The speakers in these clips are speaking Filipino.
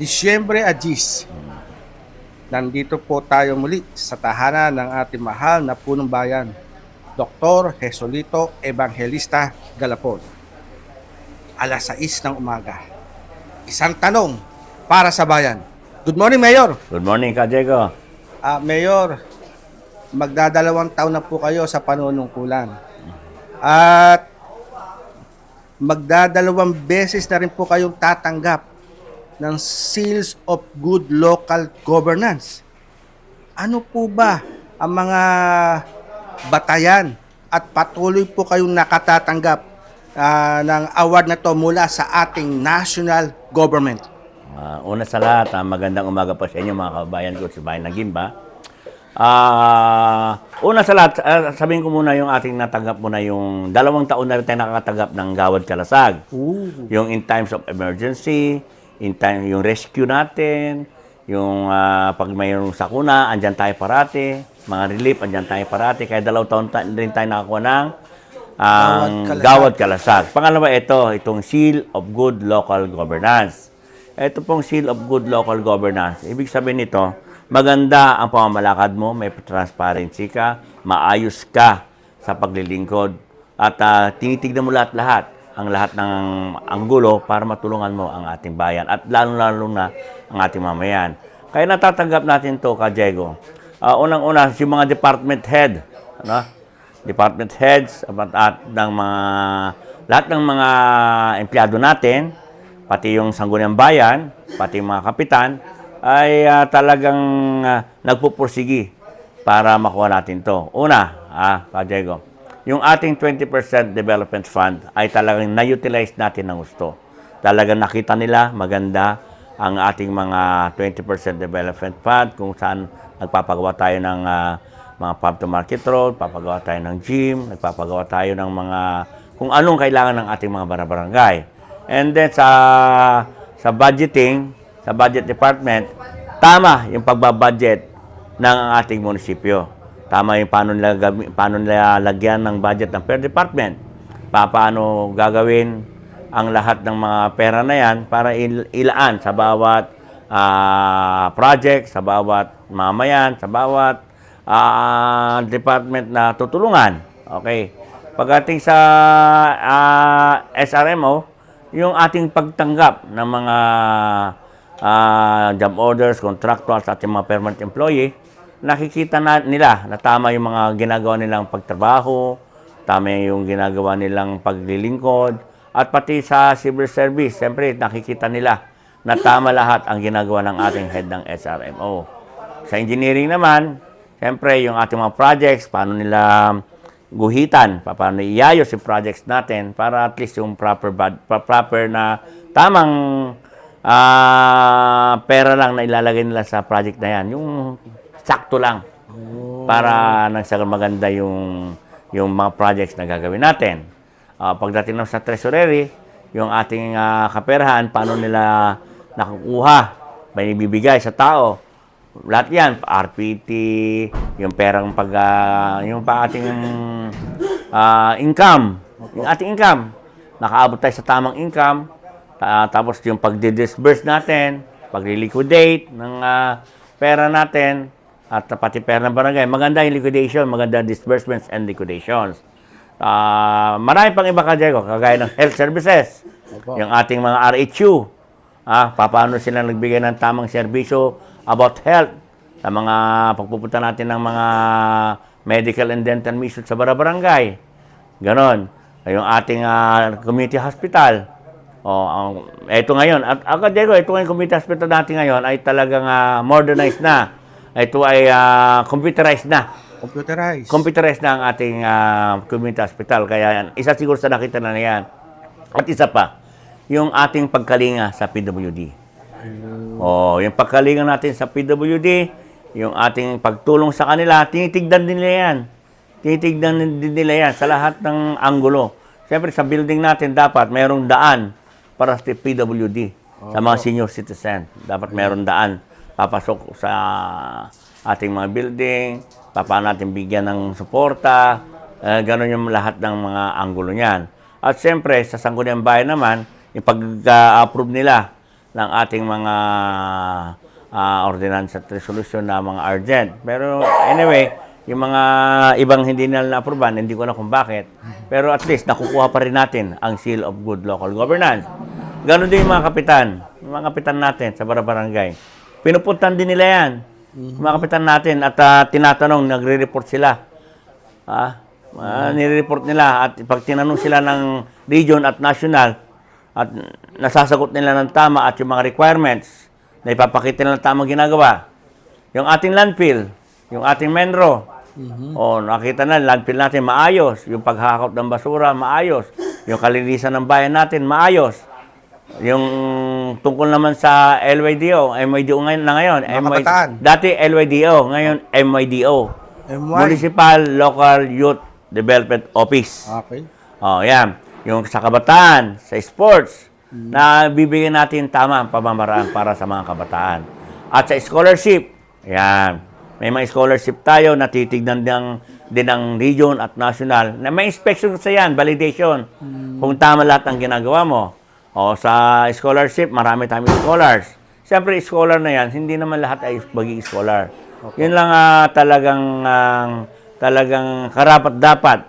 Disyembre Agis. Nandito po tayo muli sa tahanan ng ating mahal na punong bayan, Dr. Jesolito Evangelista Galapon. Alas 6 ng umaga. Isang tanong para sa bayan. Good morning, Mayor. Good morning, Ka Diego. Ah, Mayor, magdadalawang taon na po kayo sa panunungkulan. At magdadalawang beses na rin po kayong tatanggap ng Seals of Good Local Governance. Ano po ba ang mga batayan at patuloy po kayong nakatatanggap ah, ng award na to mula sa ating national government? Ah, una sa lahat, ah, magandang umaga po sa inyo mga kabayan ko sa bayan ng Gimba. Ah, una sa lahat, ah, sabihin ko muna yung ating natanggap muna yung dalawang taon na rin tayo nakakatanggap ng Gawad Kalasag. Yung in times of emergency, in time yung rescue natin, yung ah, pag mayroong sakuna, andyan tayo parati, mga relief, andyan tayo parati. Kaya dalawang taon ta- rin tayo nakakuha ng ang Gawad Kalasag. Gawad Kalasag. Pangalawa, ito, itong Seal of Good Local Governance. Ito pong Seal of Good Local Governance. Ibig sabihin nito, maganda ang pamamalakad mo, may transparency ka, maayos ka sa paglilingkod, at ah, tinitignan mo lahat-lahat, ang lahat ng anggulo para matulungan mo ang ating bayan at lalo-lalo na ang ating mamayan. Kaya natatanggap natin to ka Diego. Ah, unang-una, yung mga department head, ano? department heads at, at ng mga lahat ng mga empleyado natin, pati yung sangguniang bayan, pati yung mga kapitan, ay ah, talagang ah, nagpupursigi para makuha natin to. Una, ah, Pa Diego, yung ating 20% development fund ay talagang na-utilize natin ng gusto. Talagang nakita nila maganda ang ating mga 20% development fund kung saan nagpapagawa tayo ng ah, mga farm to market road, papagawa tayo ng gym, nagpapagawa tayo ng mga kung anong kailangan ng ating mga barabarangay. And then sa sa budgeting, sa budget department, tama yung pagbabudget ng ating munisipyo. Tama yung paano nila, paano nila lagyan ng budget ng per department. Pa, paano gagawin ang lahat ng mga pera na yan para il- ilaan sa bawat ah, project, sa bawat mamayan, sa bawat ah, department na tutulungan. Okay. Pagdating sa ah, SRMO, yung ating pagtanggap ng mga ah, job orders, contractuals at yung mga permanent employee, nakikita na nila na tama yung mga ginagawa nilang pagtrabaho, tama yung ginagawa nilang paglilingkod, at pati sa civil service, siyempre nakikita nila na tama lahat ang ginagawa ng ating head ng SRMO. Sa engineering naman, siyempre yung ating mga projects, paano nila guhitan, pa- paano iayos yung projects natin para at least yung proper pa- proper na tamang ah, pera lang na ilalagay nila sa project na yan. Yung sakto lang. Para nang sa maganda yung yung mga projects na gagawin natin. Ah, pagdating naman sa treasury, yung ating ah, kaperahan, paano nila nakukuha, may ibibigay sa tao. Lahat yan, RPT, yung perang pag, ah, yung pa ating ah, income, yung ating income, nakaabot tayo sa tamang income, ta- tapos yung pag-disburse natin, pag-liquidate ng ah, pera natin, at pati pera ng barangay, maganda yung liquidation, maganda disbursements and liquidations. Ah, marami pang iba ka, Diego, kagaya ng health services, yung ating mga RHU, ah, paano sila nagbigay ng tamang serbisyo about health sa mga pagpupunta natin ng mga medical and dental mission sa barangay. Ganon. Yung ating ah, community hospital. O, ang, eto ngayon. At ako, Diego, ito ngayon community hospital natin ngayon ay talagang ah, modernized na. Ito ay ah, computerized na. Computerized. Computerized na ang ating ah, community hospital. Kaya isa siguro sa nakita na yan. At isa pa, yung ating pagkalinga sa PWD. Oh, yung pagkalinga natin sa PWD, yung ating pagtulong sa kanila, tinitignan din nila yan. Tinitignan din nila yan sa lahat ng anggulo. Siyempre, sa building natin, dapat mayroong daan para sa PWD, sa mga senior citizen. Dapat mayroong daan papasok sa ating mga building, paano natin bigyan ng suporta, eh, ganun yung lahat ng mga anggulo niyan. At siyempre, sa Sangguniang Bayan naman, yung pag-approve nila ng ating mga uh, ordinance at resolution na mga urgent. Pero anyway, yung mga ibang hindi nila na-aproban, hindi ko alam kung bakit. Pero at least nakukuha pa rin natin ang seal of good local governance. Ganon din yung mga kapitan, mga kapitan natin sa barangay. Pinupuntan din nila yan. Yung mga kapitan natin at ah, tinatanong, nagre-report sila. Ah, ah, nire-report nila at pag tinanong sila ng region at national at nasasagot nila ng tama at yung mga requirements na ipapakita nila ng tamang ginagawa. Yung ating landfill, yung ating menro, o nakita na landfill natin maayos, yung paghakot ng basura maayos, yung kalinisan ng bayan natin maayos. Yung tungkol naman sa LYDO, MYDO ngayon na ngayon. Mga MY kabataan. dati LYDO, ngayon MYDO. MY. Municipal Local Youth Development Office. Okay. Oh, yan. Yung sa kabataan, sa sports, na bibigyan natin tama ang pamamaraan para sa mga kabataan. At sa scholarship, yan. May mga scholarship tayo na titignan din, din ng region at national. Na may inspection sa yan, validation. Kung tama lahat ang ginagawa mo. O sa scholarship, marami tayong scholars. Siyempre, scholar na yan, hindi naman lahat ay magiging scholar. Yun lang ah, talagang ah, talagang karapat dapat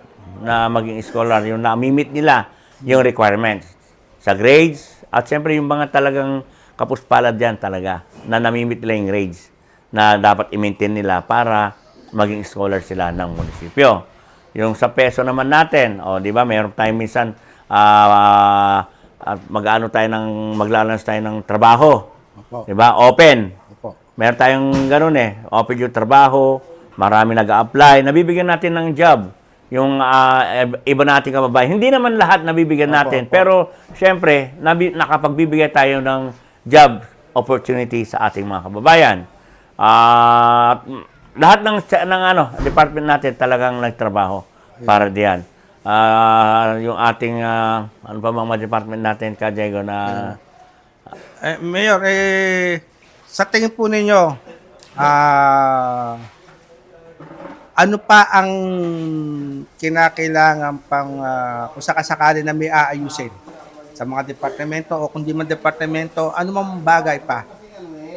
na maging scholar, yung na-meet nila yung requirements sa grades at siyempre yung mga talagang kapuspalad yan talaga na namimit nila yung grades na dapat i-maintain nila para maging scholar sila ng munisipyo. Yung sa peso naman natin, o di ba, mayroon tayong minsan ah, at mag-ano tayo ng maglalans tayo ng trabaho. Opo. Di ba? Open. Opo. Meron tayong ganun eh. Open yung trabaho, marami nag apply nabibigyan natin ng job. Yung ib- iba nating kababayan. Hindi naman lahat nabibigyan natin, pero syempre, nabi, nakapagbibigay tayo ng job opportunity sa ating mga kababayan. At lahat ng, ng ano, department natin talagang nagtrabaho para diyan. Ah, yung ating, ah, ano pa mga department natin, ka Diego, na... Eh, Mayor, eh, sa tingin po ninyo, ah, ano pa ang kinakailangan pang ah, kung sakasakali na may aayusin sa mga departamento o kung di man departamento, ano mang bagay pa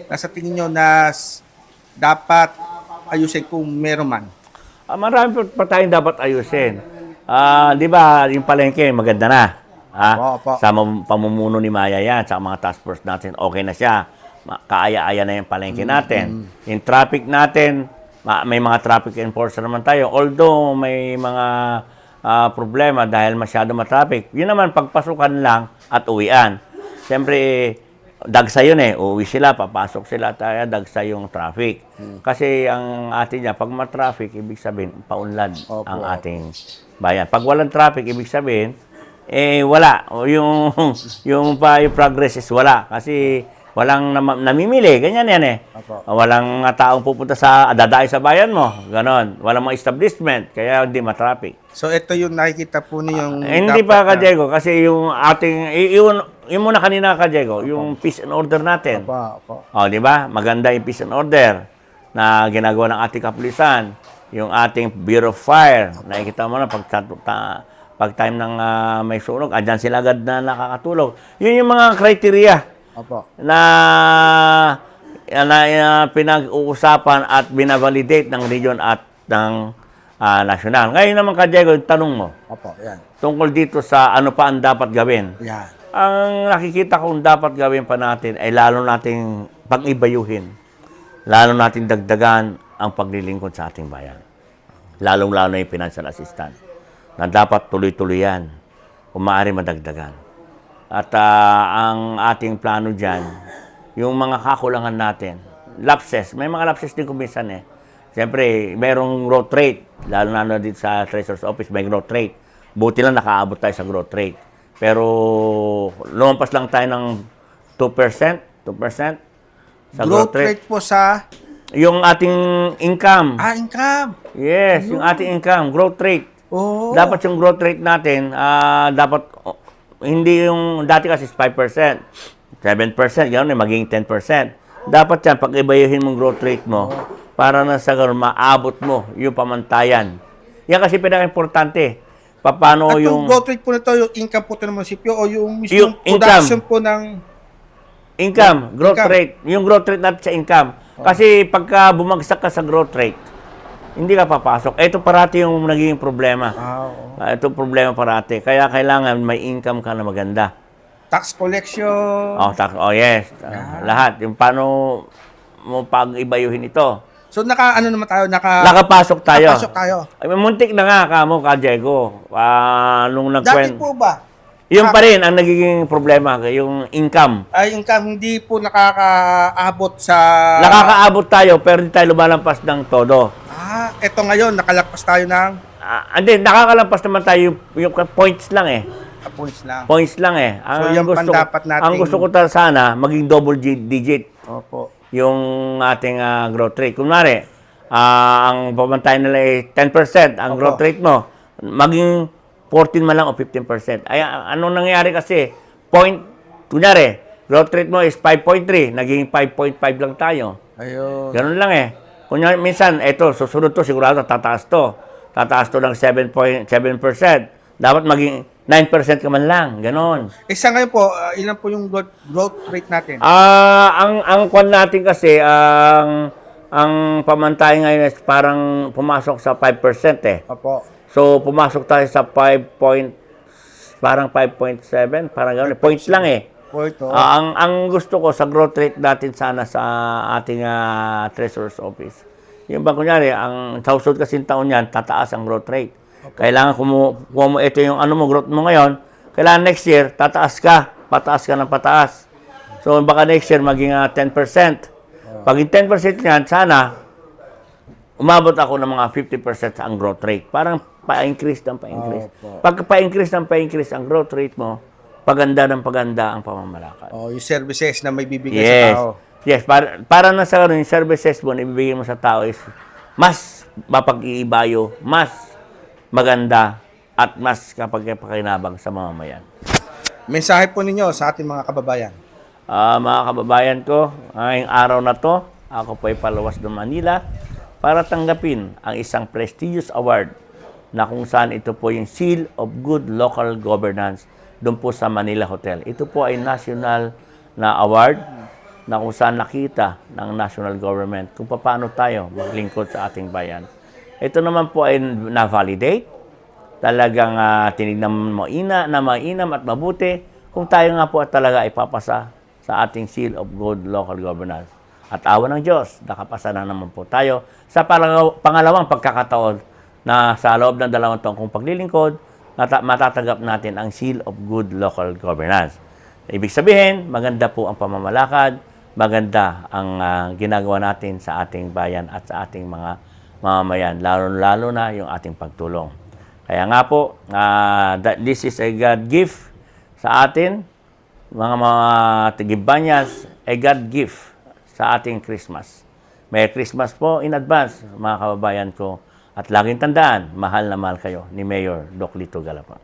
na sa tingin nyo na dapat ayusin kung meron man? Ah, marami pa tayong dapat ayusin. Ah, 'di ba, yung palengke maganda na. Ah, Opo, sa mam- pamumuno ni Maya yan, sa mga task force natin, okay na siya. Ma- Kaaya-aya na yung palengke natin. Yung traffic natin, ma- may mga traffic enforcer naman tayo. Although may mga ah, problema dahil masyado matraffic, yun naman pagpasukan lang at uwian. Siyempre, dagsa yun eh. Uuwi sila, papasok sila tayo, dagsa yung traffic. Kasi ang atin niya, pag ma-traffic, ibig sabihin, paunlad Opo, ang ating bayan. Pag walang traffic, ibig sabihin, eh wala. O yung, yung pa, yung progress is wala. Kasi walang nam- namimili. Ganyan yan eh. Opo. Walang uh, taong pupunta sa, dadayo sa bayan mo. Ganon. Walang mga establishment. Kaya hindi ma-traffic. So ito yung nakikita po niyo yung Eh, hindi dapat pa ka Diego kasi yung ating yun, yun muna kanina ka Diego, yung peace and order natin. Opo, opo. Oh, di ba? Maganda yung peace and order na ginagawa ng ating kapulisan, yung ating Bureau of Fire. Nakikita mo na pag ta, pag time ng ah, may sunog, andyan sila agad na nakakatulog. Yun yung mga criteria Opo. na na, ah, pinag-uusapan at binavalidate ng region at ng ah, national. Ngayon naman ka Diego, yung tanong mo Opo, yan. tungkol dito sa ano pa ang dapat gawin. Yan. Ang nakikita kong dapat gawin pa natin ay lalo nating pag-ibayuhin. Lalo nating dagdagan ang paglilingkod sa ating bayan. Lalong-lalo na yung financial assistance na dapat tuloy-tuloy yan. Kung maaari madagdagan. At ah, ang ating plano dyan, yung mga kakulangan natin, lapses, may mga lapses din kumisan eh. Siyempre, merong growth rate, lalo na dito sa Treasurer's Office, may growth rate. Buti lang nakaabot tayo sa growth rate. Pero lumampas lang tayo ng 2%, 2% sa growth, Growth rate po sa Yung ating income. ah, income. Yes, yung ating income, growth rate. Oh. Dapat yung growth rate natin, ah, dapat oh, hindi yung dati kasi is 5%, 7%, gano'n eh, maging 10%. Dapat yan, pag ibayuhin mong growth rate mo, para na sa ganun, maabot mo yung pamantayan. Yan kasi pinaka-importante. Paano At yung yung... growth rate po nito, yung income po ito ng munisipyo o yung mismong Yung income. production po ng Income, growth Income. rate. Yung growth rate natin sa income. Kasi pagka bumagsak ka sa growth rate, hindi ka papasok. Ito parati yung naging problema. Ah, oo. Ah, Ito problema parati. Kaya kailangan may income ka na maganda. Tax collection. Oh, tak oh yes. Ah, Lahat. Yung paano mo pag-ibayuhin ito. So naka ano naman tayo, naka Nakapasok tayo. Nakapasok tayo. Ay, muntik na nga kamo ka, Diego. Ah, nung Dati po ba? Yung pa rin ang nagiging problema, yung income. Ay, income hindi po nakakaabot sa Nakakaabot tayo pero hindi tayo lumalampas ng todo. Ah, eto ngayon nakalagpas tayo ng Ah, hindi, nakakalampas naman tayo yung, yung points lang eh. ah, points lang. Points lang eh. Ang, So, yan gusto, pandapat nating- ang gusto ko ta- sana, maging double gi- digit Opo. Yung ating ah, growth rate. Kunwari, ah, ang pamantay nila ay 10%, ang Opo. growth rate mo, maging 14 man lang o 15%. Ay, anong nangyayari kasi? Point, kunyari, growth rate mo is 5.3, naging 5.5 lang tayo. Ayun. Ganun lang eh. Kunya, minsan, eto, susunod to, sigurado tataas to. Tataas to ng 7.7%. Dapat maging 9% ka man lang. Ganon. Isa ngayon po, ah, ilan po yung growth, growth rate natin? Ah, ang ang kwan natin kasi ang ang pamantay ngayon is parang pumasok sa 5% eh. Opo. So pumasok tayo sa 5 point parang 5.7, parang gano'n. Points lang eh. Po ito. Ah, ang ang gusto ko sa growth rate natin sana sa ating ah, treasurer's office. Yung ba kunyari, ang sa susunod kasi taon yan, tataas ang growth rate. Kailangan kumu, kumu ito yung ano mo growth mo ngayon, kailangan next year tataas ka, pataas ka ng pataas. So baka next year maging ah, 10%. Pag yung 10% yan, sana umabot ako ng mga 50% ang growth rate. Parang pa-increase ng pa-increase. Pag pa-increase ng pa-increase ang growth rate mo, paganda ng paganda ang pamamalakad. oh, yung services na may bibigay Yes. sa tao. Yes, para, para na sa ganun, yung services mo na ibibigay mo sa tao is mas mapag-iibayo, mas maganda, at mas kapag pakinabang sa mamamayan. Mensahe po ninyo sa ating mga kababayan. Ah, mga kababayan ko, ngayong araw na to, ako po ay palawas ng Manila para tanggapin ang isang prestigious award na kung saan ito po yung Seal of Good Local Governance doon po sa Manila Hotel. Ito po ay national na award na kung saan nakita ng national government kung paano tayo maglingkod sa ating bayan. Ito naman po ay na-validate talagang uh, tinignan mo ina na mainam at mabuti kung tayo nga po at talaga ipapasa sa ating seal of good local governance. At awa ng Diyos, nakapasa na naman po tayo sa pangalawang pagkakataon na sa loob ng dalawang taong kong paglilingkod, matatanggap natin ang seal of good local governance. Ibig sabihin, maganda po ang pamamalakad, maganda ang ah, ginagawa natin sa ating bayan at sa ating mga mamamayan, lalo-lalo na yung ating pagtulong. Kaya nga po, ah, that this is a God gift sa atin, mga mga tigibanyas, a God gift sa ating Christmas. Merry Christmas po in advance, mga kababayan ko. At laging tandaan, mahal na mahal kayo ni Mayor Doc Lito Galapa.